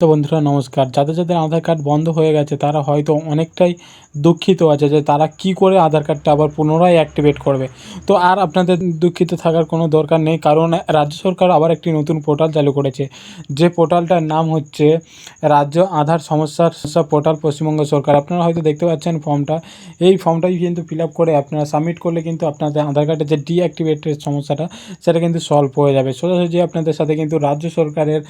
তো বন্ধুরা, নমস্কার। যাদের যাদের আধার কার্ড বন্ধ হয়ে গেছে, তারা হয়তো অনেকটাই দুঃখিত আছে যে তারা কি করে আধার কার্ডটা আবার পুনরায় অ্যাক্টিভেট করবে। তো আর আপনাদের দুঃখিত থাকার কোনো দরকার নেই, কারণ রাজ্য সরকার আবার একটি নতুন পোর্টাল চালু করেছে। যে পোর্টালটার নাম হচ্ছে রাজ্য আধার সমস্যার সমস্যা পোর্টাল পশ্চিমবঙ্গ সরকার। আপনারা হয়তো দেখতে পাচ্ছেন ফর্মটা। এই ফর্মটাই কিন্তু ফিল আপ করে আপনারা সাবমিট করলে কিন্তু আপনাদের আধার কার্ডের যে ডিঅ্যাক্টিভেটের সমস্যাটা, সেটা কিন্তু সলভ হয়ে যাবে। সোজাসুজি আপনাদের সাথে কিন্তু রাজ্য সরকারের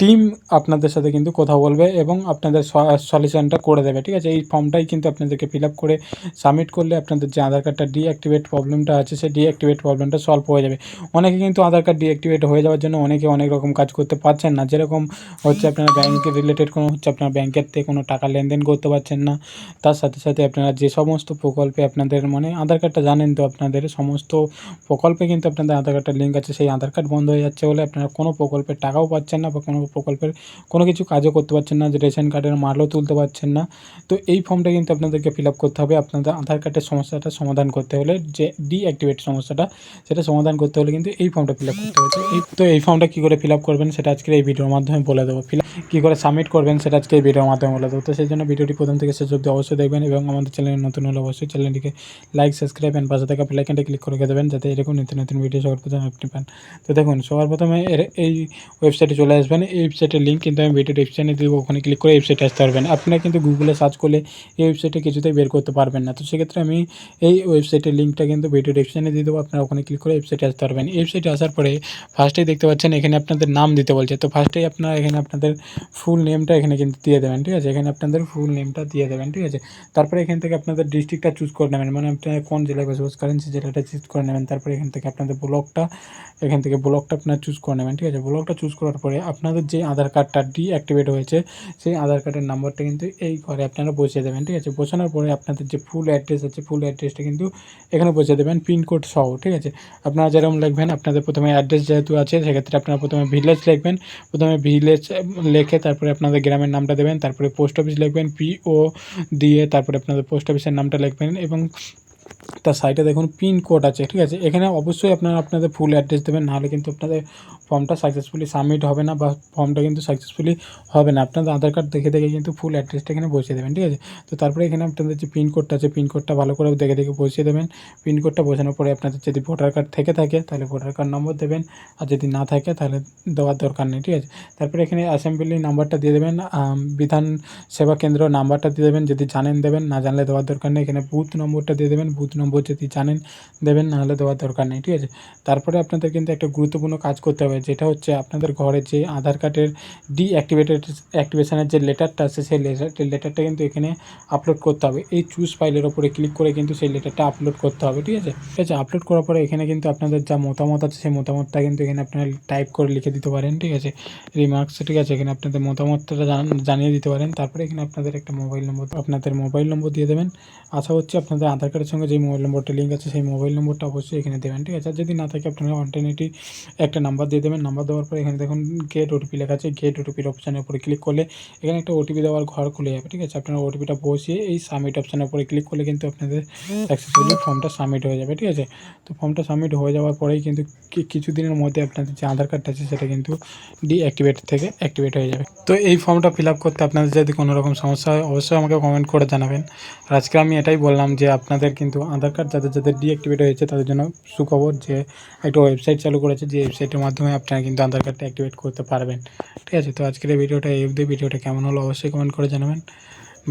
টিম আপনাদের সাথে কিন্তু কথা বলবে এবং আপনাদের সলিউশনটা করে দেবে, ঠিক আছে? এই ফর্মটাই কিন্তু আপনাদেরকে ফিল আপ করে সাবমিট করলে আপনাদের যে আধার কার্ডটা ডিঅ্যাক্টিভেট প্রবলেমটা আছে, সেই ডিঅ্যাক্টিভেট প্রবলেমটা সলভ হয়ে যাবে। অনেকে কিন্তু আধার কার্ড ডিঅ্যাক্টিভেট হয়ে যাওয়ার জন্য অনেকে অনেক রকম কাজ করতে পারছেন না। যেরকম হচ্ছে আপনার ব্যাংকে রিলেটেড কোনো হচ্ছে আপনার ব্যাংকের থেকে কোনো টাকা লেনদেন করতে পারছেন না, তার সাথে সাথে আপনারা যে সমস্ত প্রকল্পে আপনাদের মানে আধার কার্ডটা জানেন তো আপনাদের, সমস্ত প্রকল্পে কিন্তু আপনাদের আধার কার্ডের লিঙ্ক আছে, সেই আধার কার্ড বন্ধ হয়ে যাচ্ছে বলে আপনারা কোনো প্রকল্পের টাকাও পাচ্ছেন না বা কোনো প্রকল্পের কোনো কিছু কাজও করতে পারছেন না, যে রেশন কার্ডের মালও তুলতে পারছেন না। তো এই ফর্মটা কিন্তু আপনাদেরকে ফিল আপ করতে হবে। আপনাদের আধার কার্ডের সমস্যাটা সমাধান করতে হলে, যে ডিঅ্যাক্টিভেট সমস্যাটা, সেটা সমাধান করতে হলে কিন্তু এই ফর্মটা ফিল আপ করতে হবে। তো এই ফর্মটা কী করে ফিল আপ করবেন, সেটা আজকের এই ভিডিওর মাধ্যমে বলে দেবো। ফিল কী করে সাবমিট করবেন, সেটা আজকে এই ভিডিওর মাধ্যমে বলে দেবো। তো সেই জন্য ভিডিওটি প্রথম থেকে শেষ অবধি অবশ্যই দেখবেন এবং আমাদের চ্যানেলে নতুন হলে অবশ্যই চ্যানেলটিকে লাইক সাবস্ক্রাইব অ্যান্ড পাশে থাকা বেলাইকনটা ক্লিক করে দেবেন, যাতে এরকম নতুন নতুন ভিডিও সবার প্রথমে আপনি পান। তো দেখুন, সবার প্রথমে এর, এই ওয়েবসাইটে চলে আসবেন। ওয়েবসাইটের লিঙ্ক কিন্তু আমি ভিডিও ডিসক্রিপশানে দিব, ওখানে ক্লিক করে ওয়েবসাইটে আসতে পারবেন। আপনারা কিন্তু গুগলে সার্চ করলে এই ওয়েবসাইটে কিছুতেই বের করতে পারবেন না। তো সেক্ষেত্রে আমি এই ওয়েবসাইটের লিঙ্কটা কিন্তু ভিডিও ডিসক্রিপশানে দিয়ে দেবো, আপনারা ওখানে ক্লিক করে ওয়েবসাইটে আসতে পারবেন। ওয়েবসাইটে আসার পরে ফার্স্টেই দেখতে পাচ্ছেন এখানে আপনাদের নাম দিতে বলছে। তো ফার্স্টেই আপনারা এখানে আপনাদের ফুল নেমটা এখানে কিন্তু দিয়ে দেবেন, ঠিক আছে? এখানে আপনাদের ফুল নেমটা দিয়ে দেবেন, ঠিক আছে? তারপরে এখান থেকে আপনাদের ডিস্ট্রিক্টটা চুজ করে নেবেন। মানে আপনারা কোন জেলায় বসবাস করেন, সেই জেলাটা চুজ করে নেবেন। তারপরে এখান থেকে আপনাদের ব্লকটা এখান থেকে ব্লকটা আপনারা চুজ করে নেবেন, ঠিক আছে? ব্লকটা চুজ করার পরে আপনাদের যে আধার কার্ডটা ডিঅ্যাক্টিভেট হয়েছে, সেই আধার কার্ডের নাম্বারটা কিন্তু এই ঘরে আপনারা বসিয়ে দেবেন, ঠিক আছে? বসানোর পরে আপনাদের যে ফুল অ্যাড্রেস আছে ফুল অ্যাড্রেসটা কিন্তু এখানে বসিয়ে দেবেন পিনকোড সহ, ঠিক আছে? আপনারা যেরকম লিখবেন, আপনাদের প্রথমে অ্যাড্রেস যেহেতু আছে, সেক্ষেত্রে আপনারা প্রথমে ভিলেজ লিখবেন, প্রথমে ভিলেজ লেখে তারপরে আপনাদের গ্রামের নামটা দেবেন, তারপরে পোস্ট অফিস লিখবেন পিও দিয়ে তারপরে আপনাদের পোস্ট অফিসের নামটা লিখবেন এবং তার সাইডে দেখুন পিন কোড আছে, ঠিক আছে? এখানে অবশ্যই আপনারা আপনাদের ফুল অ্যাড্রেস দেবেন, নাহলে কিন্তু আপনাদের ফর্মটা সাকসেসফুলি সাবমিট হবে না বা ফর্মটা কিন্তু সাকসেসফুলি হবে না। আপনাদের আধার কার্ড দেখে দেখে কিন্তু ফুল অ্যাড্রেসটা এখানে বসিয়ে দেবেন, ঠিক আছে? তো তারপরে এখানে আপনাদের যে পিন কোডটা আছে পিন কোডটা ভালো করে দেখে দেখে বসিয়ে দেবেন। পিন কোডটা বসানোর পরে আপনাদের যদি ভোটার কার্ড থেকে থাকে, তাহলে ভোটার কার্ড নম্বর দেবেন। আর যদি না থাকে, তাহলে দেওয়ার দরকার নেই, ঠিক আছে? তারপরে এখানে অ্যাসেম্বলি নাম্বারটা দিয়ে দেবেন বিধান সেবা কেন্দ্র নাম্বারটা দিয়ে দেবেন। যদি জানেন দেবেন, না জানলে দেওয়ার দরকার নেই। এখানে বুথ নম্বরটা দিয়ে দেবেন বুথ নম্বর যদি জানেন, দেবেন, নাহলে দেওয়ার দরকার নেই, ঠিক আছে? তারপরে আপনাদের কিন্তু একটা গুরুত্বপূর্ণ কাজ করতে হবে, যেটা হচ্ছে আপনাদের ঘরে যে আধার কার্ডের ডিঅ্যাক্টিভেটেড অ্যাক্টিভেশনের যে লেটারটা আছে, সেই লেটার লেটারটা কিন্তু এখানে আপলোড করতে হবে। এই চুজ ফাইলের ওপরে ক্লিক করে কিন্তু সেই লেটারটা আপলোড করতে হবে, ঠিক আছে? ঠিক আছে আপলোড করার পরে এখানে কিন্তু আপনাদের যা মতামত আছে, সেই মতামতটা কিন্তু এখানে আপনারা টাইপ করে লিখে দিতে পারেন, ঠিক আছে? রিমার্কস ঠিক আছে? এখানে আপনাদের মতামতটা জানিয়ে দিতে পারেন। তারপরে এখানে আপনাদের একটা মোবাইল নম্বর আপনাদের মোবাইল নম্বর দিয়ে দেবেন। আশা হচ্ছে আপনাদের আধার কার্ডের সঙ্গে যে মোবাইল নম্বরটা লিঙ্ক আছে, সেই মোবাইল নম্বরটা অবশ্যই এখানে দেবেন, ঠিক আছে? যদি না থাকে, আপনারা অল্টারনেটিভ একটা নাম্বার দিয়ে দেবেন। নাম্বার দেওয়ার পরে এখানে দেখুন গেট ওটিপি লেখা আছে। গেট ওটিপির অপশানের উপরে ক্লিক করলে এখানে একটা ওটিপি দেওয়ার ঘর খুলে যাবে, ঠিক আছে? আপনারা ওটিপিটা বসিয়ে এই সাবমিট অপশানের উপরে ক্লিক করলে কিন্তু আপনাদের সাকসেসফুলি ফর্মটা সাবমিট হয়ে যাবে, ঠিক আছে? তো ফর্মটা সাবমিট হয়ে যাওয়ার পরেই কিন্তু কিছু দিনের মধ্যে আপনাদের যে আধার কার্ডটা আছে, সেটা কিন্তু ডিঅ্যাক্টিভেট থেকে অ্যাক্টিভেট হয়ে যাবে। তো এই ফর্মটা ফিল আপ করতে আপনাদের যদি কোনো রকম সমস্যা হয়, অবশ্যই আমাকে কমেন্ট করে জানাবেন। আর আজকে আমি এটাই বললাম যে আপনাদের কিন্তু আধার কার্ড যাদের যাদের ডিঅ্যাক্টিভেট হয়েছে তাদের জন্য সুখবর যে একটা ওয়েবসাইট চালু করেছে, যে ওয়েবসাইটের মাধ্যমে আপনারা কিন্তু আধার কার্ডটা অ্যাক্টিভেট করতে পারবেন। ঠিক আছে? তো আজকের এই ভিডিওটা এই ভিডিওটা কেমন হলো অবশ্যই কমেন্ট করে জানাবেন।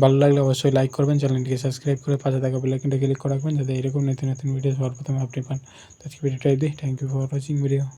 ভালো লাগলে অবশ্যই লাইক করবেন। চ্যানেলটিকে সাবস্ক্রাইব করে পাশে থাকা বেলাইকনটা ক্লিক করে রাখবেন, যাতে এরকম নতুন নতুন ভিডিও সবার প্রথমে আপনি পান। তো আজকে ভিডিওটা এই দিই thank you for watching video